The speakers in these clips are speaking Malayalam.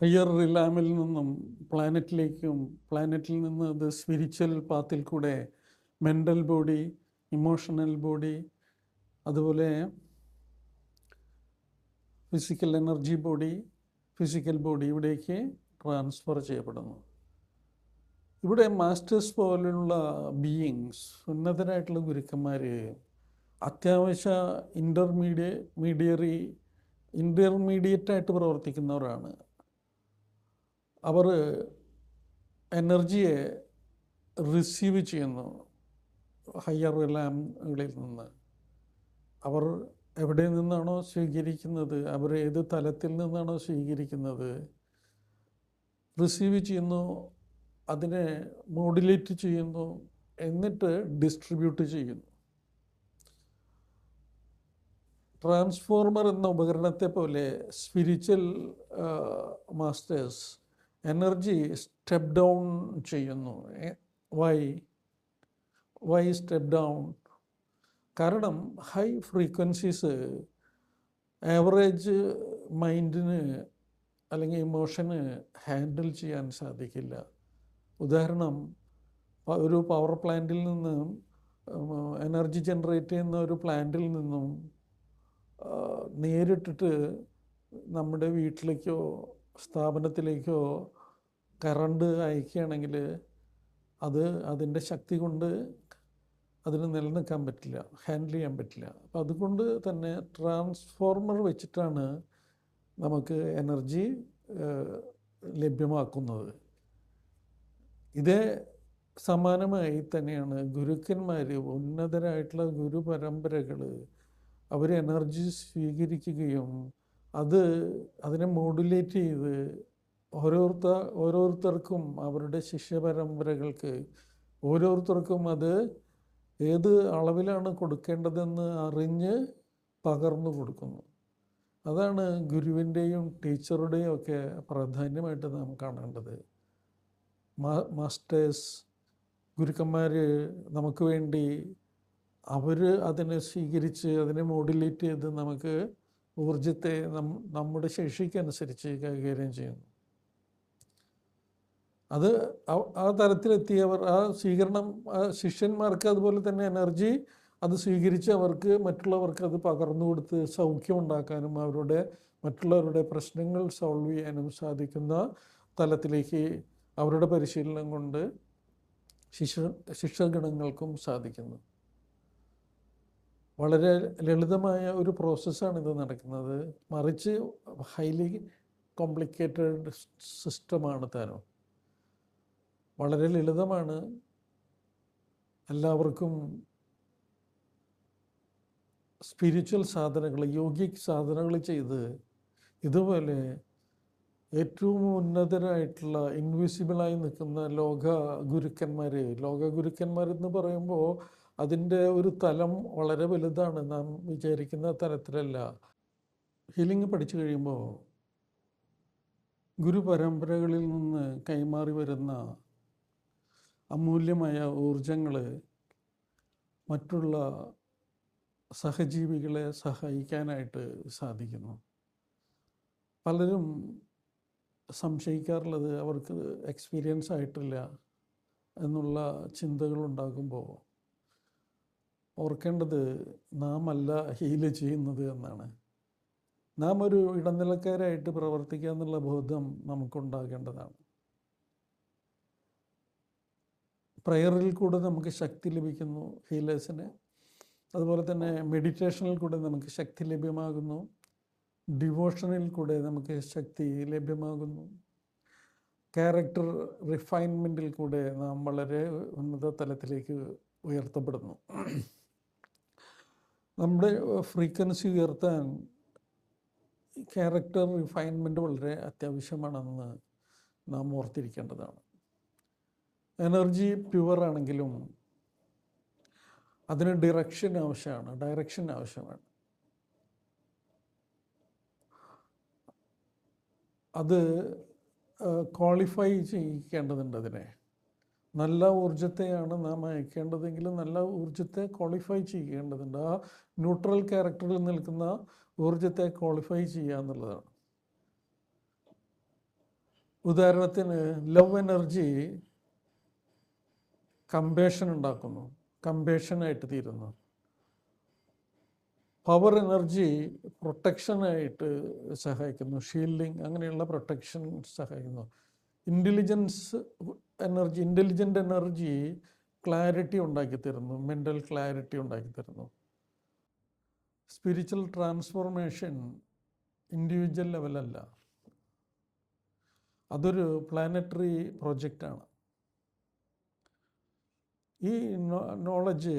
ഹയർ റിലാമിൽ നിന്നും പ്ലാനറ്റിലേക്കും പ്ലാനറ്റിൽ നിന്ന് ദ സ്പിരിച്വൽ പാത്തിൽ കൂടെ മെന്റൽ ബോഡി ഇമോഷണൽ ബോഡി അതുപോലെ physical energy body physical body ഇവിടേക്ക് ട്രാൻസ്ഫർ ചെയ്യപ്പെടുന്നു. ഇവിടെ മാസ്റ്റേഴ്സ് പോലുള്ള ബീയിങ്സ് ഉന്നതരായിട്ടുള്ള ഗുരുക്കന്മാർ അത്യാവശ്യ ഇന്റർമീഡിയ മീഡിയറി ഇന്റർമീഡിയറ്റ് ആയിട്ട് പ്രവർത്തിക്കുന്നവരാണ്. അവർ എനർജിയെ റിസീവ് ചെയ്യുന്നു. ഹയർ ലാമ്പുകളിൽ നിന്ന്. അവർ എവിടെ നിന്നാണോ സ്വീകരിക്കുന്നത് അവർ ഏത് തലത്തിൽ നിന്നാണോ സ്വീകരിക്കുന്നത് റിസീവ് ചെയ്യുന്നു അതിനെ മോഡുലേറ്റ് ചെയ്യുന്നു എന്നിട്ട് ഡിസ്ട്രിബ്യൂട്ട് ചെയ്യുന്നു. ട്രാൻസ്ഫോർമർ എന്ന ഉപകരണത്തെ പോലെ spiritual masters energy step down ചെയ്യുന്നു. Why why step down. കാരണം ഹൈ ഫ്രീക്വൻസീസ് ആവറേജ് മൈൻഡിന് അല്ലെങ്കിൽ ഇമോഷന് ഹാൻഡിൽ ചെയ്യാൻ സാധിക്കില്ല. ഉദാഹരണം ഒരു പവർ പ്ലാന്റിൽ നിന്നും എനർജി ജനറേറ്റ് ചെയ്യുന്ന ഒരു പ്ലാന്റിൽ നിന്നും നേരിട്ടിട്ട് നമ്മുടെ വീട്ടിലേക്കോ സ്ഥാപനത്തിലേക്കോ കറണ്ട് അയക്കുകയാണെങ്കിൽ അത് അതിന്റെ ശക്തി കൊണ്ട് അതിന് നിലനിൽക്കാൻ പറ്റില്ല ഹാൻഡിൽ ചെയ്യാൻ പറ്റില്ല. അപ്പം അതുകൊണ്ട് തന്നെ ട്രാൻസ്ഫോർമർ വെച്ചിട്ടാണ് നമുക്ക് എനർജി ലഭ്യമാക്കുന്നത്. ഇതേ സമാനമായി തന്നെയാണ് ഗുരുക്കന്മാർ ഉന്നതരായിട്ടുള്ള ഗുരു പരമ്പരകൾ അവർ എനർജി സ്വീകരിക്കുകയും അത് അതിനെ മോഡുലേറ്റ് ചെയ്ത് ഓരോരുത്തർ ഓരോരുത്തർക്കും അവരുടെ ശിഷ്യ പരമ്പരകൾക്ക് ഓരോരുത്തർക്കും അത് ഏത് അളവിലാണ് കൊടുക്കേണ്ടതെന്ന് അറിഞ്ഞ് പകർന്നു കൊടുക്കുന്നു. അതാണ് ഗുരുവിന്റെയും ടീച്ചറുടെയും ഒക്കെ പ്രാധാന്യമായിട്ട് നാം കാണേണ്ടത്. മാസ്റ്റേഴ്സ് ഗുരുക്കന്മാർ നമുക്ക് വേണ്ടി അവർ അതിനെ സ്വീകരിച്ച് അതിനെ മോഡുലേറ്റ് ചെയ്ത് നമുക്ക് ഊർജത്തെ നമ്മുടെ ശേഷിക്കനുസരിച്ച് കൈകാര്യം ചെയ്യുന്നു. അത് ആ- തരത്തിലെത്തിയവർ ആ സ്വീകരണം ശിഷ്യന്മാർക്ക് അതുപോലെ തന്നെ എനർജി അത് സ്വീകരിച്ച് അവർക്ക് മറ്റുള്ളവർക്ക് അത് പകർന്നു കൊടുത്ത് സൗഖ്യം ഉണ്ടാക്കാനും അവരുടെ മറ്റുള്ളവരുടെ പ്രശ്നങ്ങൾ സോൾവ് ചെയ്യാനും സാധിക്കുന്ന തലത്തിലേക്ക് അവരുടെ പരിശീലനം കൊണ്ട് ശിഷ്യ ശിക്ഷഗണങ്ങൾക്കും സാധിക്കുന്നു. വളരെ ലളിതമായ ഒരു പ്രോസസ്സാണ് ഇത് നടക്കുന്നത്. മറിച്ച് ഹൈലി കോംപ്ലിക്കേറ്റഡ് സിസ്റ്റമാണ് താനും വളരെ ലളിതമാണ്. എല്ലാവർക്കും സ്പിരിച്വൽ സാധനങ്ങൾ യോഗിക് സാധനങ്ങൾ ചെയ്ത് ഇതുപോലെ ഏറ്റവും ഉന്നതരായിട്ടുള്ള ഇൻവിസിബിളായി നിൽക്കുന്ന ലോക ഗുരുക്കന്മാർ ലോക ഗുരുക്കന്മാരെന്ന് പറയുമ്പോൾ അതിന്റെ ഒരു തലം വളരെ വലുതാണ് നാം വിചാരിക്കുന്ന തരത്തിലല്ല. ഹീലിംഗ് പഠിച്ചു കഴിയുമ്പോൾ ഗുരു പരമ്പരകളിൽ നിന്ന് കൈമാറി വരുന്ന അമൂല്യമായ ഊർജങ്ങൾ മറ്റുള്ള സഹജീവികളെ സഹായിക്കാനായിട്ട് സാധിക്കുന്നു. പലരും സംശയിക്കാറുള്ളത് അവർക്ക് എക്സ്പീരിയൻസ് ആയിട്ടില്ല എന്നുള്ള ചിന്തകൾ ഉണ്ടാകുമ്പോൾ ഓർക്കേണ്ടത് നാം അല്ല ഹീൽ ചെയ്യുന്നത് എന്നാണ്. നാം ഒരു ഇടനിലക്കാരായിട്ട് പ്രവർത്തിക്കുക എന്നുള്ള ബോധം നമുക്കുണ്ടാകേണ്ടതാണ്. പ്രയറിൽ കൂടെ നമുക്ക് ശക്തി ലഭിക്കുന്നു ഹീലേഴ്സിന്. അതുപോലെ തന്നെ മെഡിറ്റേഷനിൽ കൂടെ നമുക്ക് ശക്തി ലഭ്യമാകുന്നു. ഡിവോഷനിൽ കൂടെ നമുക്ക് ശക്തി ലഭ്യമാകുന്നു. ക്യാരക്ടർ റിഫൈൻമെന്റിൽ കൂടെ നാം വളരെ ഉന്നത തലത്തിലേക്ക് ഉയർത്തപ്പെടുന്നു. നമ്മുടെ ഫ്രീക്വൻസി ഉയർത്താൻ ക്യാരക്ടർ റിഫൈൻമെന്റ് വളരെ അത്യാവശ്യമാണെന്ന് നാം ഓർത്തിരിക്കേണ്ടതാണ്. എനർജി പ്യുവർ ആണെങ്കിലും അതിന് ഡിറക്ഷൻ ആവശ്യമാണ് ഡയറക്ഷൻ ആവശ്യമാണ്. അത് ക്വാളിഫൈ ചെയ്യിക്കേണ്ടതുണ്ട് അതിനെ. നല്ല ഊർജത്തെയാണ് നാം അയക്കേണ്ടതെങ്കിൽ നല്ല ഊർജത്തെ ക്വാളിഫൈ ചെയ്യേണ്ടതുണ്ട്. ആ ന്യൂട്രൽ ക്യാരക്ടറിൽ നിൽക്കുന്ന ഊർജത്തെ ക്വാളിഫൈ ചെയ്യുക എന്നുള്ളതാണ്. ഉദാഹരണത്തിന് ലവ് എനർജി കമ്പേഷൻ ഉണ്ടാക്കുന്നു കമ്പേഷനായിട്ട് തീരുന്നു. പവർ എനർജി പ്രൊട്ടക്ഷനായിട്ട് സഹായിക്കുന്നു ഷീൽഡിങ് അങ്ങനെയുള്ള പ്രൊട്ടക്ഷൻ സഹായിക്കുന്നു. Intelligence energy intelligent energy clarity ഉണ്ടാക്കി തരുന്നു മെന്റൽ ക്ലാരിറ്റി ഉണ്ടാക്കി തരുന്നു. സ്പിരിച്വൽ ട്രാൻസ്ഫോർമേഷൻ ഇൻഡിവിജ്വൽ ലെവലല്ല അതൊരു പ്ലാനറ്ററി പ്രോജക്റ്റാണ് ഈ നോളജ്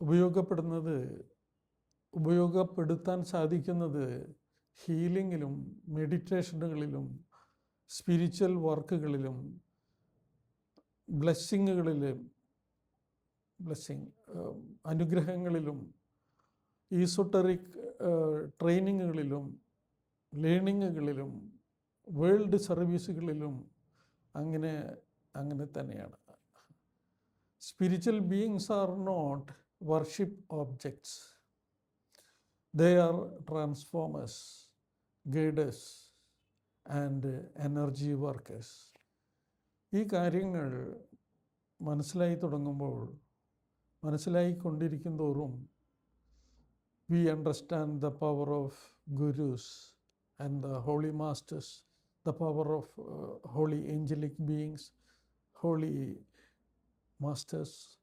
ഉപയോഗപ്പെടുന്നത് ഉപയോഗപ്പെടുത്താൻ സാധിക്കുന്നത് ഹീലിങ്ങിലും മെഡിറ്റേഷനുകളിലും സ്പിരിച്വൽ വർക്കുകളിലും ബ്ലെസ്സിങ്ങുകളിലും ബ്ലെസ്സിങ് അനുഗ്രഹങ്ങളിലും ഈസോട്ടറിക് ട്രെയിനിങ്ങുകളിലും ലേണിങ്ങുകളിലും വേൾഡ് സർവീസുകളിലും അങ്ങനെ അങ്ങനെ തന്നെയാണ്. Spiritual beings are not worship objects they are transformers guiders and energy workers ഈ കാര്യങ്ങൾ മനസ്സിലായി തുടങ്ങുമ്പോൾ മനസ്സിലായിക്കൊണ്ടിരിക്കും തോറും we understand the power of gurus and the holy masters the power of holy angelic beings beings, holy masters,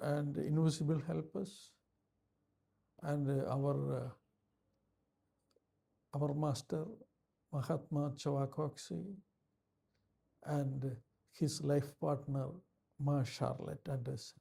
and invisible helpers, and our uh, our master Mahatma Chawakokshi and his life partner Ma Charlotte Anderson.